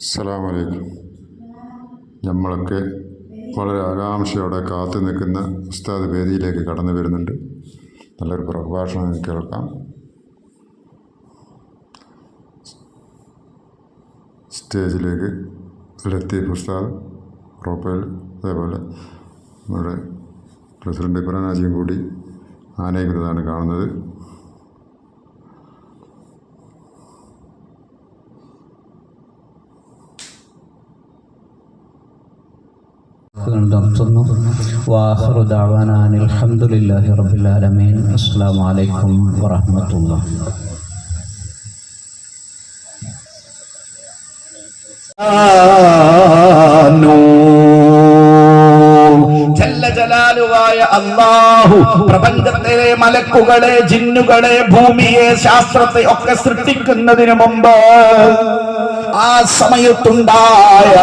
അസ്സലാമലൈക്കും. നമ്മളൊക്കെ വളരെ ആകാംക്ഷയോടെ കാത്തു നിൽക്കുന്ന ഉസ്താദ് വേദിയിലേക്ക് കടന്നു വരുന്നുണ്ട്. നല്ലൊരു പ്രഭാഷണം കേൾക്കാം. സ്റ്റേജിലേക്ക് ലത്തീഫ് ഉസ്താദ് റോപ്പേൽ അതേപോലെ നമ്മുടെ പ്രസിഡന്റ് ഇബ്രാനാജിയും കൂടി ആനയിക്കുന്നതാണ് കാണുന്നത്. അള്ളാഹു പ്രപഞ്ചത്തിലെ മലക്കുകളെ ജിന്നുകളെ ഭൂമിയെ ശാസ്ത്രത്തെ ഒക്കെ സൃഷ്ടിക്കുന്നതിന് മുമ്പ് ആ സമയത്തുണ്ടായ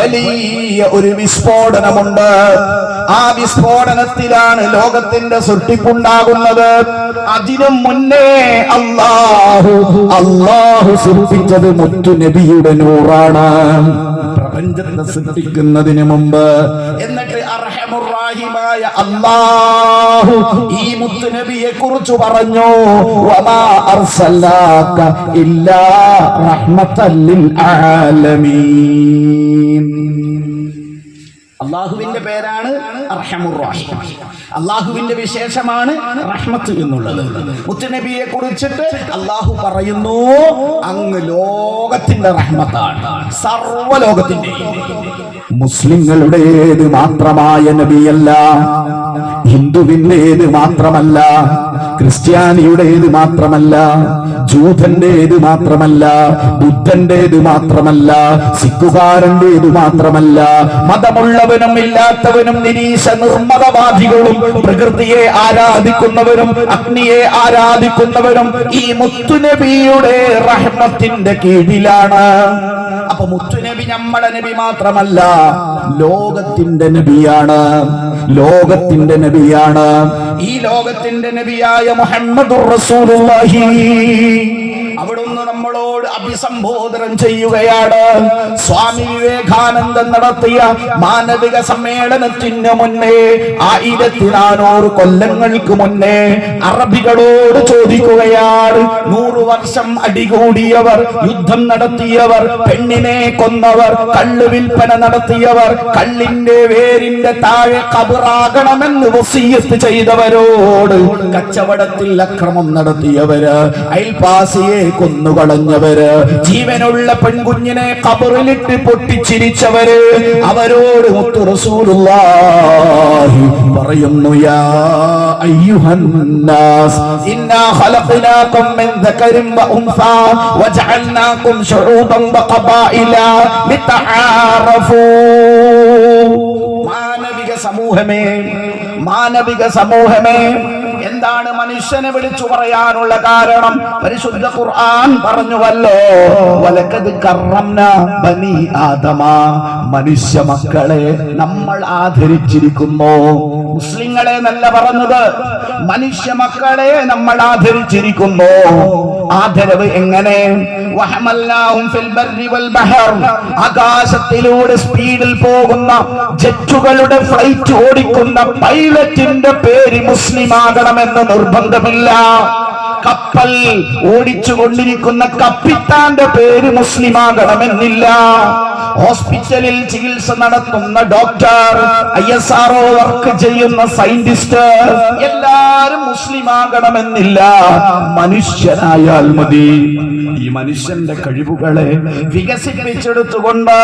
വലിയ ഒരു വിസ്ഫോടനമുണ്ട്. ആ വിസ്ഫോടനത്തിലാണ് ലോകത്തിന്റെ സൃഷ്ടിപ്പുണ്ടാകുന്നത്. അതിനു മുന്നേ അള്ളാഹു അള്ളാഹു സൃഷ്ടിച്ചത് മുത്തു നബിയുടെ നൂറാണ്. പ്രപഞ്ചത്തെ സൃഷ്ടിക്കുന്നതിന് മുമ്പ്. എന്നിട്ട് അർഹമുറാഹിമായ അല്ലാഹു ഈ മുത്തുനബിയെ കുറിച്ച് പറഞ്ഞു. വമാ അർസലാക ഇല്ലാ റഹ്മത്തൻ ലിൽ ആലമീൻ. അള്ളാഹുവിന്റെ പേരാണ് അള്ളാഹുവിന്റെ വിശേഷമാണ് റഹ്മത്ത് എന്നുള്ളത്. മുത്തുനബിയെ കുറിച്ചിട്ട് അള്ളാഹു പറയുന്നു അങ്ങ് ലോകത്തിന്റെ റഹ്മത്താണ് സർവലോകത്തിന്റെ മുസ്ലിങ്ങളുടേത് മാത്രമായ നബിയല്ല ഹിന്ദുവിന്റേത് മാത്രമല്ല ക്രിസ്ത്യാനിയുടേത് മാത്രമല്ല ജൂതന്റേത് മാത്രമല്ല ബുദ്ധന്റേത് മാത്രമല്ല സിഖുകാരന്റേത് മാത്രമല്ല മതമുള്ളവനും ഇല്ലാത്തവനും നിരീശ നിർമ്മതവാദികളും പ്രകൃതിയെ ആരാധിക്കുന്നവരും അഗ്നിയെ ആരാധിക്കുന്നവരും ഈ മുത്തുനബിയുടെ റഹ്മത്തിന്റെ കീഴിലാണ്. അപ്പൊ മുത്തുനബി നമ്മളെ നബി മാത്രമല്ല ലോകത്തിന്റെ നബിയാണ്. ലോകത്തിന്റെ നബിയാണ്. ഈ ലോകത്തിന്റെ നബിയായ മുഹമ്മദ് റസൂലുള്ളാഹി. അവിടുന്ന് നമ്മളോട് അഭിസംബോധനം ചെയ്യുകയാണ്. സ്വാമി വിവേകാനന്ദൻ നടത്തിയ മാനവിക സമ്മേളനത്തിന് മുന്നേ ആയിരത്തി നാനൂറ് കൊല്ലങ്ങൾക്ക് മുന്നേ അറബികളോട് ചോദിക്കുകയാണ്. നൂറ് വർഷം അടികൂടിയവർ യുദ്ധം നടത്തിയവർ പെണ്ണിനെ കൊന്നവർ കള്ളു വിൽപ്പന നടത്തിയവർ കള്ളിന്റെ വേരിന്റെ താഴെ കബറാകണമെന്ന് ചെയ്തവരോട് കച്ചവടത്തിൽ അക്രമം നടത്തിയവര് അയൽപാസിയെ കൊന്നുകളഞ്ഞവര്. ജീവനുള്ള പെൺകുഞ്ഞിനെ കബറിലിട്ട് പൊട്ടിച്ചിരിച്ചവര്. അവരോട് പറയുന്നു യാ അയ്യുഹന്നാസ് ഇന്നാ ഖലഖനാകും മിൻ ദകരിൻ വ ഉൻസാ വജഅൽനാകും ശുഊബൻ വ ഖബായില ലിതആറഫൂ. സമൂഹമേ മാനവിക സമൂഹമേ. എന്താണ് മനുഷ്യനെ വിളിച്ചു പറയാനുള്ള കാരണം? പരിശുദ്ധ ഖുർആൻ പറഞ്ഞുവല്ലോ വലക്കത് കറംന ബനി ആദമ. മനുഷ്യ മക്കളെ നമ്മൾ ആദരിച്ചിരിക്കുന്നു. മുസ്ലിങ്ങളെ നല്ല പറഞ്ഞത് മനുഷ്യ മക്കളെ നമ്മൾ ആദരിച്ചിരിക്കുന്നു. ആദരവ് എങ്ങനെ? ആകാശത്തിലൂടെ സ്പീഡിൽ പോകുന്ന ജെറ്റുകളുടെ ഫ്ലൈറ്റ് ഓടിക്കുന്ന പൈലറ്റിന്റെ പേര് മുസ്ലിം ആകണമെന്ന് നിർബന്ധമില്ല. കപ്പൽ ഓടിച്ചുകൊണ്ടിരിക്കുന്ന കപ്പിത്താന്റെ പേര് മുസ്ലിം ആകണമെന്നില്ല ഹോസ്പിറ്റലിൽ ചികിത്സ നടത്തുന്ന doctor I S R O work ചെയ്യുന്ന സയന്റിസ്റ്റ്. എല്ലാരും മുസ്ലിം ആകണമെന്നില്ല മനുഷ്യനായാൽ മതി. ഈ മനുഷ്യന്റെ കഴിവുകളെ വികസിപ്പിച്ചെടുത്തുകൊണ്ട്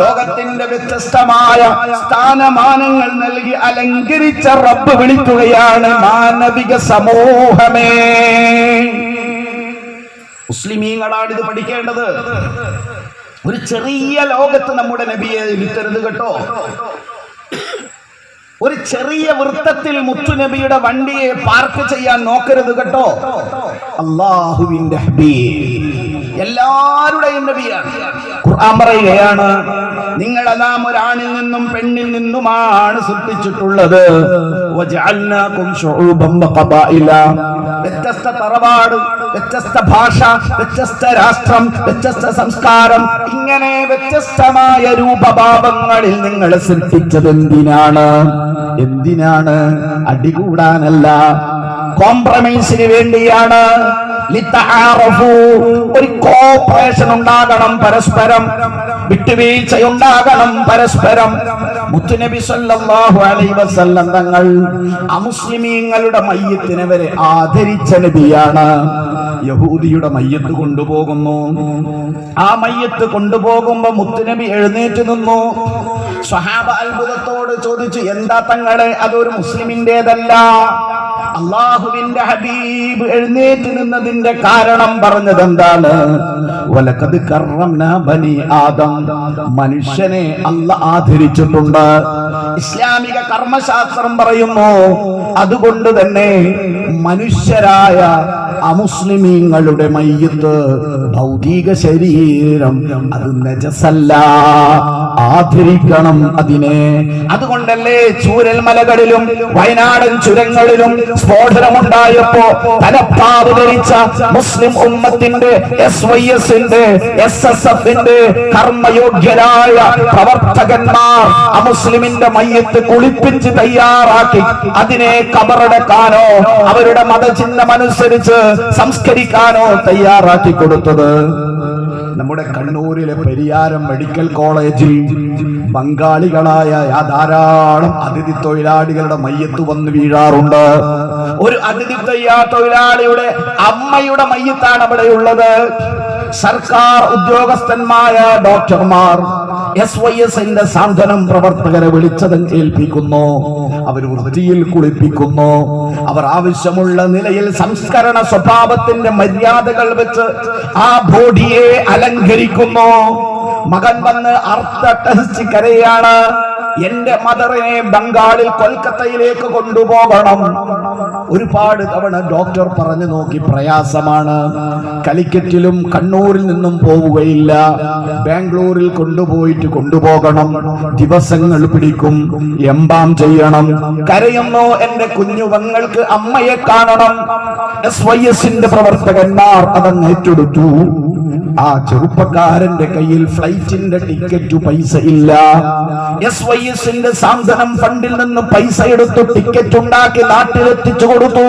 ലോകത്തിന്റെ വ്യത്യസ്തമായ സ്ഥാനമാനങ്ങൾ നൽകി അലങ്കരിച്ച റബ്ബ് വിളിക്കുകയാണ് മാനവിക സമൂഹമേ. മുസ്ലിമീങ്ങളാണ് ഇത് പഠിക്കേണ്ടത്. ഒരു ചെറിയ ലോകത്ത് നമ്മുടെ നബിയെ ഇരുത്തരുത് കേട്ടോ. ഒരു ചെറിയ വൃത്തത്തിൽ മുത്തു നബിയുടെ വണ്ടിയെ പാർക്ക് ചെയ്യാൻ നോക്കരുത് കേട്ടോ. അള്ളാഹുവിന്റെ ഹബീബ്. എല്ലാവരുടെയും നബിയാണ്. ഖുർആൻ പറയുകയാണ് നിങ്ങളെ നാം ഒരാണിൽ നിന്നും പെണ്ണിൽ നിന്നുമാണ് സൃഷ്ടിച്ചിട്ടുള്ളത്. വ്യത്യസ്ത തറവാട് വ്യത്യസ്ത ഭാഷ വ്യത്യസ്ത രാഷ്ട്രം വ്യത്യസ്ത സംസ്കാരം ഇങ്ങനെ വ്യത്യസ്തമായ രൂപഭാവങ്ങളിൽ നിങ്ങളെ സൃഷ്ടിച്ചത് എന്തിനാണ്? എന്തിനാണ്? അടികൂടാനല്ല. കോംപ്രമൈസിന് വേണ്ടിയാണ്. ഒരു കോപ്പറേഷൻ ഉണ്ടാകണം പരസ്പരം. വിട്ടുവീഴ്ച ഉണ്ടാകണം പരസ്പരം. മുത്തുനബി സല്ലല്ലാഹു അലൈഹി വസല്ലം തങ്ങൾ അമുസ്ലിമീങ്ങളുടെ മയ്യത്തിനെ വരെ ആദരിച്ച നബിയാണ്. യഹൂദിയുടെ മയ്യത്ത് കൊണ്ടുപോകുന്നു. ആ മയ്യത്ത് കൊണ്ടുപോകുമ്പോ മുത്തുനബി എഴുന്നേറ്റ് നിന്നു. സ്വഹാബ അത്ഭുതത്തോട് ചോദിച്ചു എന്താ തങ്ങളെ? അതൊരു മുസ്ലിമിന്റേതല്ല അള്ളാഹുവിന്റെ ഹബീബ് എഴുന്നേറ്റ് നിന്നതിന്റെ കാരണം പറഞ്ഞത് എന്താണ് വലക്കത് ബനി ആദം. മനുഷ്യനെ അല്ല ആദരിച്ചിട്ടുണ്ട്. ഇസ്ലാമിക കർമ്മശാസ്ത്രം പറയുന്നു അതുകൊണ്ട് തന്നെ മനുഷ്യരായ അമുസ്ലിമീങ്ങളുടെ മയ്യത്ത് ഭൗതിക ശരീരം അത് നജസല്ല. ആദരിക്കണം അതിനെ. അതുകൊണ്ടല്ലേ ചൂരൽ മലകളിലും വയനാടൻ ചുരങ്ങളിലും സ്ഫോടനമുണ്ടായപ്പോ തലപ്പാവ് ധരിച്ച മുസ്ലിം ഉമ്മത്തിന്റെ എസ് വൈ എസിന്റെ എസ് എസ് എഫിന്റെ കർമ്മയോഗ്യരായ പ്രവർത്തകന്മാർ അമുസ്ലിമിന്റെ മയ്യത്ത് കുളിപ്പിച്ച് തയ്യാറാക്കി. അതിനെ കബറടക്കാനോ അവരുടെ മതചിഹ്നമനുസരിച്ച് സംസ്കരിക്കാനോ തയ്യാറാക്കി കൊടുത്തത്. നമ്മുടെ കണ്ണൂരിലെ പെരിയാരം മെഡിക്കൽ കോളേജിൽ ബംഗാളികളായ ധാരാളം അതിഥി തൊഴിലാളികളുടെ മയ്യത്ത് വന്ന് വീഴാറുണ്ട്. ഒരു അതിഥി തൊഴിലാളിയുടെ അമ്മയുടെ മയ്യത്താണ് അവിടെയുള്ളത് സർക്കാർ ഉദ്യോഗസ്ഥന്മായ ഡോക്ടർമാർ എസ് വൈ എസ് എസിന്റെ സാന്ത്വനം പ്രവർത്തകരെ വിളിച്ചതും കേൾപ്പിക്കുന്നു. അവർ വൃത്തിയിൽ കുളിപ്പിക്കുന്നു. അവർ ആവശ്യമുള്ള നിലയിൽ സംസ്കരണ സ്വഭാവത്തിന്റെ മര്യാദകൾ വെച്ച് ആ ബോഡിയെ അലങ്കരിക്കുന്നു. മകൻ വന്ന് അർത്ഥ ടെസ്റ്റ് കരയാണ്. എന്റെ മദറിനെ ബംഗാളിൽ കൊൽക്കത്തയിലേക്ക് കൊണ്ടുപോകണം. ഒരുപാട് തവണ ഡോക്ടർ പറഞ്ഞു നോക്കി പ്രയാസമാണ്. കലിക്കറ്റിലും കണ്ണൂരിൽ നിന്നും പോവുകയില്ല. ബാംഗ്ലൂരിൽ കൊണ്ടുപോയിട്ട് കൊണ്ടുപോകണം. ദിവസങ്ങൾ പിടിക്കും. എംബാം ചെയ്യണം. കരയുന്നു എന്റെ കുഞ്ഞുവങ്ങൾക്ക് അമ്മയെ കാണണം. എസ് വൈ എസിന്റെ പ്രവർത്തകന്മാർ അതങ്ങ് ഏറ്റെടുത്തു. ആ ചെറുപ്പക്കാരന്റെ കയ്യിൽ ഫ്ലൈറ്റിന്റെ ടിക്കറ്റ് പൈസ ഇല്ല. എസ് വൈ എസിന്റെ സാന്ത്വനം ഫണ്ടിൽ നിന്ന് പൈസ എടുത്ത് ടിക്കറ്റ് ഉണ്ടാക്കി നാട്ടിലെത്തിച്ചു കൊടുത്തു.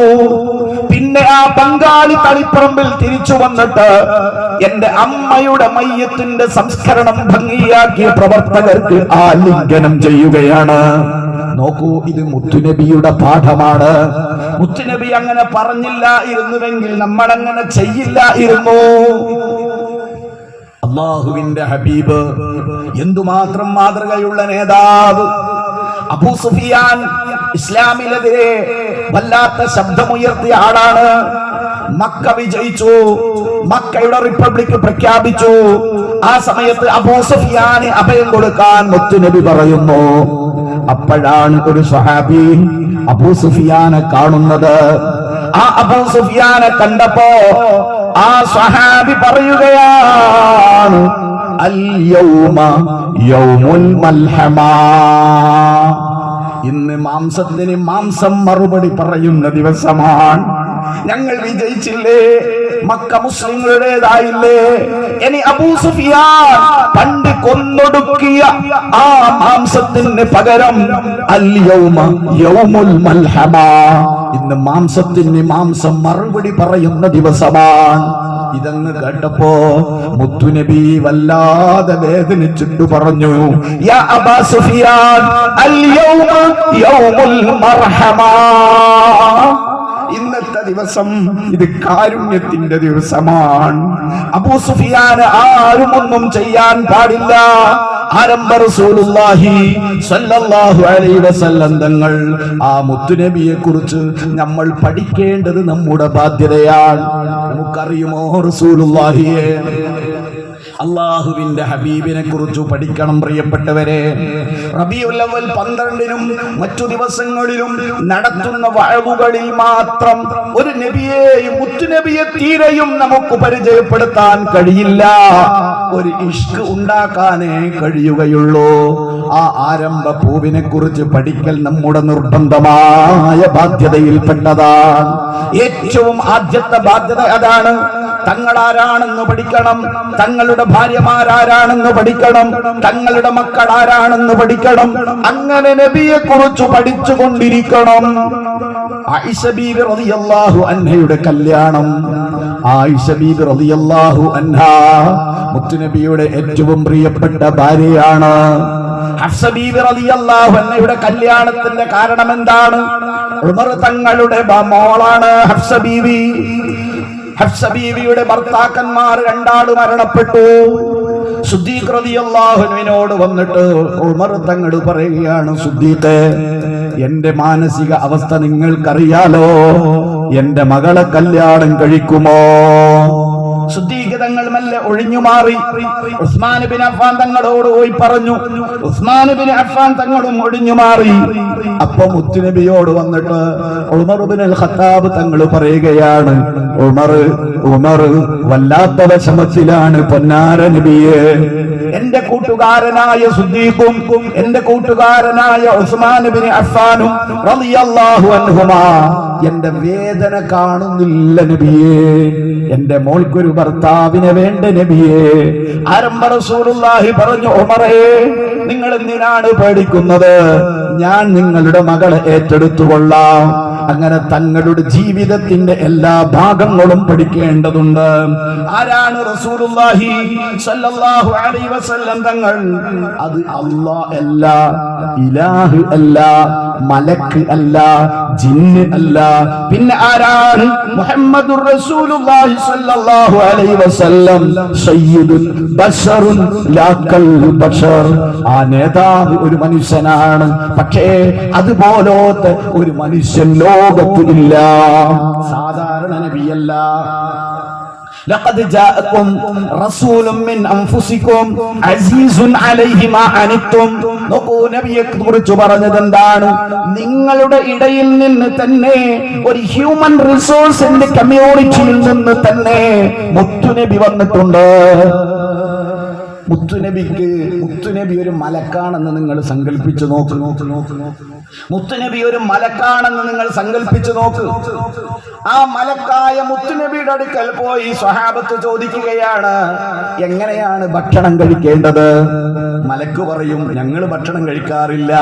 പിന്നെ ആ പങ്കാളി തളിപ്പറമ്പിൽ തിരിച്ചു വന്നിട്ട് എന്റെ അമ്മയുടെ മയ്യത്തിന്റെ സംസ്കരണം ഭംഗിയാക്കിയ പ്രവർത്തകർക്ക് ആലിംഗനം ചെയ്യുകയാണ്. നോക്കൂ ഇത് മുത്തുനബിയുടെ പാഠമാണ്. മുത്തുനബി അങ്ങനെ പറഞ്ഞില്ല ഇരുന്നുവെങ്കിൽ നമ്മൾ അങ്ങനെ ചെയ്യില്ല ഇരുന്നു. അള്ളാഹുവിന്റെ ഹബീബ്. എന്തുമാത്രം മാതൃകയുള്ള നേതാവ്. അബൂ സുഫിയാൻ ഇസ്ലാമിനെതിരെ വല്ലാത്ത ശബ്ദമുയർത്തിയ ആളാണ്. മക്ക വിജയിച്ചു. മക്കയുടെ റിപ്പബ്ലിക് പ്രഖ്യാപിച്ചു. ആ സമയത്ത് അബൂ സുഫിയാന് അഭയം കൊടുക്കാൻ മുത്തുനബി പറയുന്നു. അപ്പോഴാണ് ഒരു സ്വഹാബി അബൂ സുഫിയാനെ കാണുന്നത്. ആ അബൂ സുഫിയാനെ കണ്ടപ്പോ ആ സ്വഹാബി പറയുകയാണ് ഇന്ന് മാംസത്തിന് മാംസം മറുപടി പറയുന്ന ദിവസമാണ്. ഞങ്ങൾ വിജയിച്ചില്ലേ? മക്ക മുസ്ലിങ്ങളുടേതായില്ലേ? ഇനി അബൂ സുഫിയാൻ പണ്ട് കൊന്നൊടുക്കിയ ആ മാംസത്തിന് പകരം ഇന്ന് മാംസത്തിന് മാംസം മറുപടി പറയുന്ന ദിവസമാണ്. ഇതങ്ങ് കേട്ടപ്പോ മുത്തുനബി വല്ലാതെ വേദനിച്ചിട്ട് പറഞ്ഞു യാ അബാ സുഫിയാൻ അൽ യൗമ യൗമുൽ മർഹമാ. ഇന്നത്തെ ദിവസം ഇത് കാരുണ്യത്തിന്റെ ദിവസമാണ്. അബൂ സുഫിയാന് ആരും ഒന്നും ചെയ്യാൻ പാടില്ല. ആരംഭ റസൂലുള്ളാഹി സ്വല്ലല്ലാഹു അലൈഹി വസല്ലം തങ്ങൾ. ആ മുത്തുനബിയെ കുറിച്ച് നമ്മൾ പഠിക്കേണ്ടത് നമ്മുടെ ബാധ്യതയാണ്. നമുക്കറിയുമോ റസൂലുള്ളാഹിയെ? അള്ളാഹുവിന്റെ ഹബീബിനെ കുറിച്ച് പഠിക്കണം പ്രിയപ്പെട്ടവരെ. റബിയുല്ലവൽ പന്ത്രണ്ടിനും മറ്റു ദിവസങ്ങളിലും നടത്തുന്ന വഴവുകളിൽ മാത്രം ഒരു നബിയെയും മുത്തുനബിയെ തീരെയും നമുക്ക് പരിചയപ്പെടുത്താൻ കഴിയില്ല. ഒരു ഇഷ്ക് ഉണ്ടാക്കാനേ കഴിയുകയുള്ളൂ. ആ ആരംഭ പൂവിനെ കുറിച്ച് പഠിക്കൽ നമ്മുടെ നിർബന്ധമായ ബാധ്യതയിൽപ്പെട്ടതാണ്. ഏറ്റവും ആദ്യത്തെ ബാധ്യത അതാണ് തങ്ങളാരാണെന്ന് പഠിക്കണം. തങ്ങളുടെ ഭാര്യമാരാരാണെന്ന് പഠിക്കണം. തങ്ങളുടെ മക്കൾ ആരാണെന്ന് പഠിക്കണം. അങ്ങനെ നബിയെ കുറിച്ച് ബീബി റളിയല്ലാഹു അൻഹയുടെ കല്യാണം. അൻഹ മുത്തുനബിയുടെ ഏറ്റവും പ്രിയപ്പെട്ട ഭാര്യയാണ്. ഹഫ്സ ബീബി റളിയല്ലാഹു അൻഹയുടെ കല്യാണത്തിന്റെ കാരണം എന്താണ് ഉമർ തങ്ങളുടെ മോളാണ് ഹഫ്സ ബീവി. ഹഫ്സ ബീവിയുടെ ഭർത്താക്കന്മാർ രണ്ടാട് മരണപ്പെട്ടു. സുദ്ദീഖ് റളിയല്ലാഹുവിനോട് വന്നിട്ട് ഉമർ തങ്ങൾ പറയുകയാണ് സുദ്ദീഖ് എന്റെ മാനസിക അവസ്ഥ നിങ്ങൾക്കറിയാലോ? എന്റെ മകളെ കല്യാണം കഴിക്കുമോ? സുദ്ദീഖ് തങ്ങൾ മെല്ലെ ഒഴിഞ്ഞു മാറി ഉസ്മാൻ ബിൻ അഫ്ഫാൻ തങ്ങളോട് പോയി പറഞ്ഞു ഉസ്മാൻ ബിൻ അഫ്ഫാൻ തങ്ങളും ഒഴിഞ്ഞു മാറി അപ്പൊ മുത്തുനബിയോട് വന്നിട്ട് ഉമർ ബിൻ അൽ ഖത്താബ് തങ്ങൾ പറയുകയാണ് ഉമർ ഉമർ വല്ലാത്ത വിഷമത്തിലാണ് പൊന്നാര നബിയെ. എന്റെ കൂട്ടുകാരനായ സുദ്ദീഖും എന്റെ കൂട്ടുകാരനായ ഉസ്മാൻ ബിൻ അഫ്ഫാനും റളിയല്ലാഹു അൻഹുമാ എന്റെ വേദന കാണുന്നില്ല നബിയേ. എന്റെ മോൾക്കൊരു ഭർത്താവിനെ വേണ്ട നബിയേ. ആരംഭ റസൂലുള്ളാഹി പറഞ്ഞു ഉമറേ നിങ്ങൾ എന്തിനാണ് പേടിക്കുന്നത്? ഞാൻ നിങ്ങളുടെ മകളെ ഏറ്റെടുത്തു കൊള്ളാം അങ്ങനെ തങ്ങളുടെ ജീവിതത്തിന്റെ എല്ലാ ഭാഗങ്ങളും പഠിക്കേണ്ടതുണ്ട്. ആരാണ് റസൂലുള്ളാഹി സല്ലല്ലാഹു അലൈഹി വസല്ലം തങ്ങൾ? അത് അല്ലാഹ് അല്ല ഇലാഹ് അല്ല മലക്ക് അല്ല ജിന്ന് അല്ല പിന്നെ ആരാണ്? മുഹമ്മദുർ റസൂലുള്ളാഹി സ്വല്ലല്ലാഹു അലൈഹി വസല്ലം. സയ്യിദുൽ ബശറുൻ ലാക്കൽ ബശർ ആ നേതാവ് ഒരു മനുഷ്യനാണ്. പക്ഷേ അതുപോലത്തെ ഒരു മനുഷ്യൻ ലോകത്ത് ഇല്ല. സാധാരണ നബിയല്ല. لقد جاءكم رسول من انفسكم عزيز عليه ما عنتم നോക്കൂ നബിയെ കുറിച്ച് പറഞ്ഞത് എന്താണ് നിങ്ങളുടെ ഇടയിൽ നിന്ന് തന്നെ ഒരു ഹ്യൂമൻ റിസോഴ്സിന്റെ കമ്മ്യൂണിറ്റിയിൽ നിന്ന് തന്നെ മുത്തുനബി വന്നിട്ടുണ്ട് മുത്തുനബിക്ക് മുത്തുനബി ഒരു മലക്കാണെന്ന് നിങ്ങൾ സങ്കല്പിച്ചു നോക്ക് നോക്ക് നോക്ക് നോക്ക് മുത്തുനബി ഒരു മലക്കാണെന്ന് നിങ്ങൾ സങ്കല്പിച്ചു നോക്ക്. ആ മലക്കായ മുത്തുനബിയുടെ അടുക്കൽ പോയി സ്വഹാബത്ത് ചോദിക്കുകയാണ് എങ്ങനെയാണ് ഭക്ഷണം കഴിക്കേണ്ടത്? മലക്ക് പറയും ഞങ്ങൾ ഭക്ഷണം കഴിക്കാറില്ല.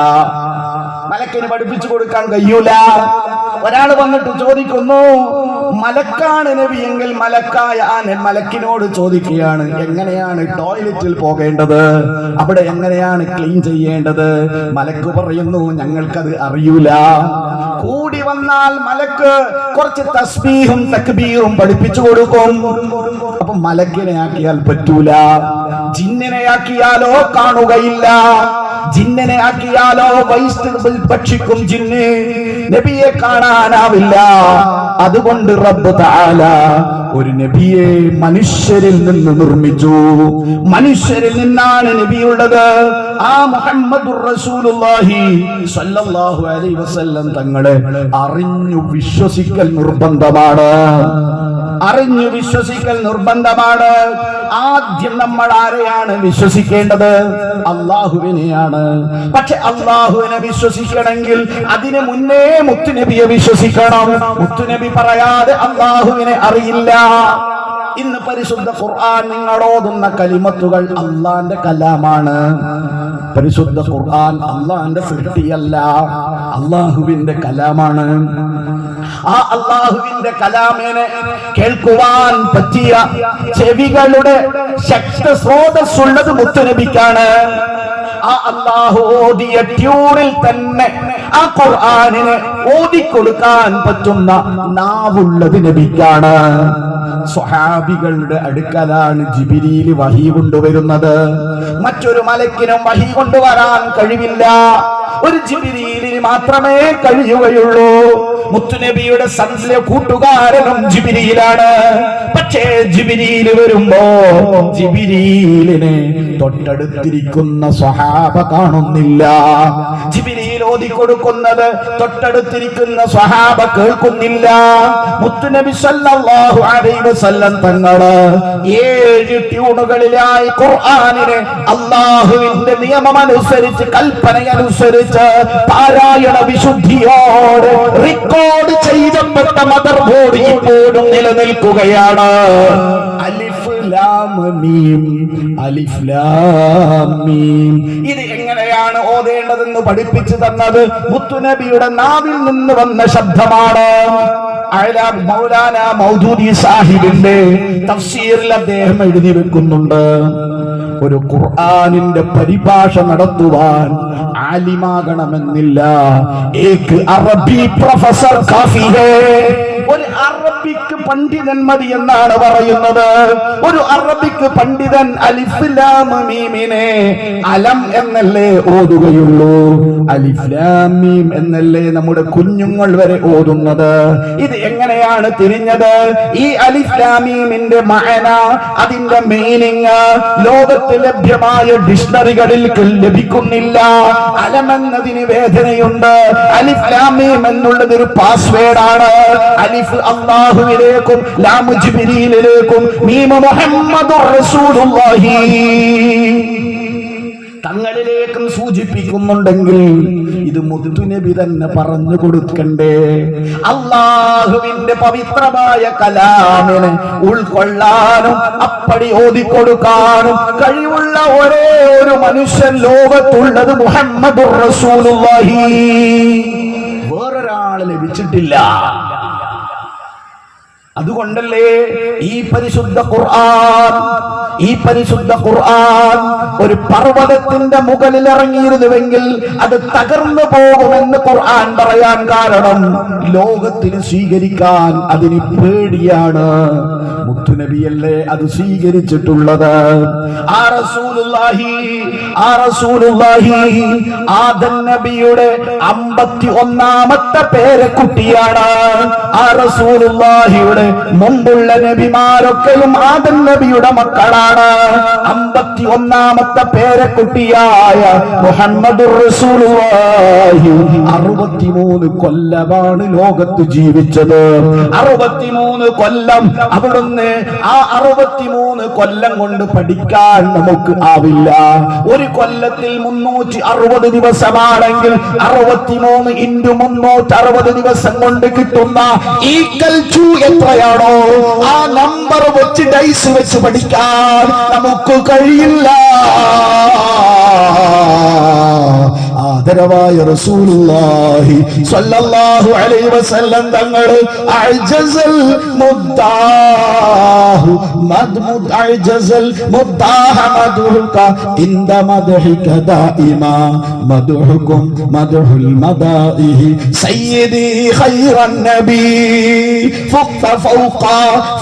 മലക്കിന് പഠിപ്പിച്ചു കൊടുക്കാൻ കഴിയൂല. ഒരാൾ വന്നിട്ട് ചോദിക്കുന്നു മലക്കാണ് നബി എങ്കിൽ മലക്കായ ആ മലക്കിനോട് ചോദിക്കുകയാണ് എങ്ങനെയാണ് ടോയ്ലറ്റിൽ പോകേണ്ടത്? അവിടെ എങ്ങനെയാണ് ക്ലീൻ ചെയ്യേണ്ടത്? മലക്ക് പറയുന്നു ഞങ്ങൾക്കത് അറിയൂല. കൂടി വന്നാൽ മലക്ക് കുറച്ച് തസ്ബീഹും തക്ബീറും പഠിപ്പിച്ചു കൊടുക്കും. അപ്പൊ മലക്കിനെ ആക്കിയാൽ പറ്റൂല. ജിന്നിനെ ആക്കിയാലോ കാണുകയില്ല. ജിന്നിനെ ആക്കിയാലോ വൈസ്റ്റ് ഭക്ഷിക്കും ജിന്ന്. നബിയെ കാണാനാവില്ല. അതുകൊണ്ട് റബ്ബ് താല ഒരു നബിയെ മനുഷ്യരിൽ നിന്ന് നിർമ്മിച്ചു. മനുഷ്യരിൽ നിന്നാണ് നബിയുള്ളത്. ആ മുഹമ്മദ് തങ്ങളെ അറിഞ്ഞു വിശ്വസിക്കൽ നിർബന്ധമാണ്. അറിഞ്ഞു വിശ്വസിക്കൽ നിർബന്ധമാണ്. ആദ്യം നമ്മൾ ആരെയാണ് വിശ്വസിക്കേണ്ടത്? അള്ളാഹുവിനെയാണ്. പക്ഷെ അള്ളാഹുവിനെ വിശ്വസിക്കണമെങ്കിൽ അതിന് മുന്നേ മുത്തുനബിയെ വിശ്വസിക്കണം. മുത്തുനബി പറയാതെ അള്ളാഹുവിനെ അറിയില്ല. ഇന്ന് പരിശുദ്ധ ഖുർആൻ നിങ്ങൾ ഓതുന്ന കലിമത്തുകൾ അള്ളാന്റെ കലാമാണ്. പരിശുദ്ധ ഖുർആൻ അള്ളാന്റെ സൃഷ്ടിയല്ല അള്ളാഹുവിന്റെ കലാമാണ്. ആ അള്ളാഹുവിന്റെ കലാമേനെ കേൾക്കുവാൻ പറ്റിയ ചെവികളുടെ ശക്ത സ്രോതസ്സുള്ളത് മുത്തുനബിക്കാണ്. ആ അള്ളാഹു ഓതിയ ട്യൂണിൽ തന്നെ ആ ഖുർആനിനെ ഓതിക്കൊടുക്കാൻ പറ്റുന്ന നാവുള്ളത് നബിക്കാണ്. സ്വഹാബികളുടെ അടുക്കലാണ് ജിബിരിയിൽ വഹി കൊണ്ടുവരുന്നത്. മറ്റൊരു മലക്കിനും വഹി കൊണ്ടുവരാൻ കഴിവില്ല. ഒരു ജിബിരിയിലിന് മാത്രമേ കഴിയുകയുള്ളൂ. മുത്തുനബിയുടെ സന്ധ്യ കൂട്ടുകാരനും ജിബിരിയിലാണ്. പക്ഷേ ജിബിരിയിൽ വരുമ്പോ ജിബിരിയിലിനെ തൊട്ടടുത്തിരിക്കുന്ന സ്വഹാബ കാണുന്നില്ല. ജിബിരിയിൽ ഓതിക്കൊടുക്കുന്നത് തൊട്ടടുത്തിരിക്കുന്ന സ്വഹാബ കേൾക്കുന്നില്ല. മുത്തുനബി സല്ലല്ലാഹു അലൈഹി വസല്ലം തങ്ങൾ ഏഴ് ട്യൂണുകളിലായി ഖുർആനിനെ അള്ളാഹുവിന്റെ നിയമം അനുസരിച്ച് കൽപ്പന അനുസരിച്ച് പാരായണ വിശുദ്ധിയോട് റെക്കോർഡ് ചെയ്യപ്പെട്ട മദർ ബോർഡ് ഇപ്പോഴും നിലനിൽക്കുകയാണ്. അലിഫ് ലാം മീം അലിഫ് ലാം മീം. ഇത് എങ്ങനെയാണ് ഓതേണ്ടതെന്ന് പഠിപ്പിച്ചു തന്നത്? മുത്തുനബിയുടെ നാവിൽ നിന്ന് വന്ന ശബ്ദമാണ്. മൗലാന മൗദൂദി സാഹിബിന്റെ തഫ്സീറിൽ അദ്ദേഹം എഴുതി വെക്കുന്നുണ്ട്. ഒരു ഖുർആനിന്റെ പരിഭാഷ നടത്തുവാൻ ആലിമാകണമെന്നില്ല. ഏക് അറബി പ്രൊഫസർ കാഫി ഹേ ഒരു അറബിക്ക് പണ്ഡിതൻ മതി എന്നാണ് പറയുന്നത്. ഒരു അറബിക്ക് പണ്ഡിതൻ അലിഫ്ലാം മീമിനെ അലം എന്നല്ലേ ഓതുകയുള്ളൂ? അലിഫ്ലാം മീം എന്നല്ലേ നമ്മുടെ കുഞ്ഞുങ്ങൾ വരെ ഓതുന്നത്? ഇത് എങ്ങനെയാണ് തിരിഞ്ഞത്? ഈ അലിഫ്ലാമീമിന്റെ മഹന അതിന്റെ മീനിങ് ലോകത്ത് ലഭ്യമായ ഡിക്ഷണറികളിൽ ലഭിക്കുന്നില്ല. അലമെന്നതിന് വേദനയുണ്ട്. അലിഫ് ലാമീം എന്നുള്ളത് ഒരു പാസ്വേഡാണ് അലിഫ് അള്ളാഹുവിലേക്കും ലാമു ജിബ്രീലിലേക്കും മീമ മുഹമ്മദുർ റസൂലുള്ളാഹി. തങ്ങളിലേക്കും സൂചിപ്പിക്കുന്നുണ്ടെങ്കിൽ ഇത് മുത്തുനബി തന്നെ പറഞ്ഞു കൊടുക്കണ്ടേ. അള്ളാഹുവിന്റെ പവിത്രമായ കലാമിനെ ഉൾക്കൊള്ളാനും അപ്പടി ഓതിക്കൊടുക്കാനും കഴിവുള്ള ഒരേ ഒരു മനുഷ്യൻ ലോകത്തുള്ളത് മുഹമ്മദ് വേറൊരാൾ ലഭിച്ചിട്ടില്ല. അതുകൊണ്ടല്ലേ ഈ പരിശുദ്ധ ഖുർആൻ ഈ പരിശുദ്ധ ഖുർആൻ ഒരു പർവതത്തിന്റെ മുകളിൽ ഇറങ്ങിയിരുന്നുവെങ്കിൽ അത് തകർന്നു പോകുമെന്ന് ഖുർആൻ പറയാൻ കാരണം ലോകത്തിന് സ്വീകരിക്കാൻ അതിന് പേടിയാണ്. മുത്തുനബിയല്ലേ അത് സ്വീകരിച്ചിട്ടുള്ളത്? ആ റസൂലുള്ളാഹി ആ റസൂലുള്ളാഹി ആദം നബിയുടെ അമ്പത്തി ഒന്നാമത്തെ പേരക്കുട്ടിയാണ് ആ റസൂലുള്ളാഹിയുടെ മുമ്പുള്ള നബിമാരൊക്കെയും ആദം നബിയുടെ മക്കളാണ്. അമ്പത്തി ഒന്നാമത്തെ പേരക്കുട്ടിയായ മുഹമ്മദ് റസൂലുള്ളാഹി അറുപത്തിമൂന്ന് കൊല്ലമാണ് ലോകത്ത് ജീവിച്ചത്. അറുപത്തിമൂന്ന് കൊല്ലം അവിടുന്ന് ആ അറുപത്തിമൂന്ന് കൊല്ലം കൊണ്ട് പഠിക്കാൻ നമുക്ക് ആവില്ല. ഒരു കൊല്ലത്തിൽ മുന്നൂറ്റി അറുപത് ദിവസമാണെങ്കിൽ അറുപത്തിമൂന്ന് ഇന്റു മുന്നൂറ്റി അറുപത് ദിവസം കൊണ്ട് കിട്ടുന്ന ഈ കൽച്ചു എത്രയാണോ? ആ നമ്പർ വെച്ച് ഡൈസ് വെച്ച് പഠിക്കാൻ നമുക്ക് കഴിയില്ല. ആദരവായ റസൂലുള്ളാഹി സ്വല്ലല്ലാഹു അലൈഹി വസല്ലം തങ്ങൾ അഅ്ജസൽ الله مدمد عجز المداح مدحك عند مدحك دائما مدحكم مدح المدائه سيدي خير النبي فقت فوق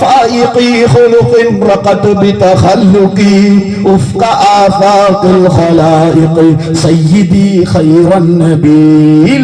فائقي خلق رقت بتخلقي افق آفاق الخلائق سيدي خير النبي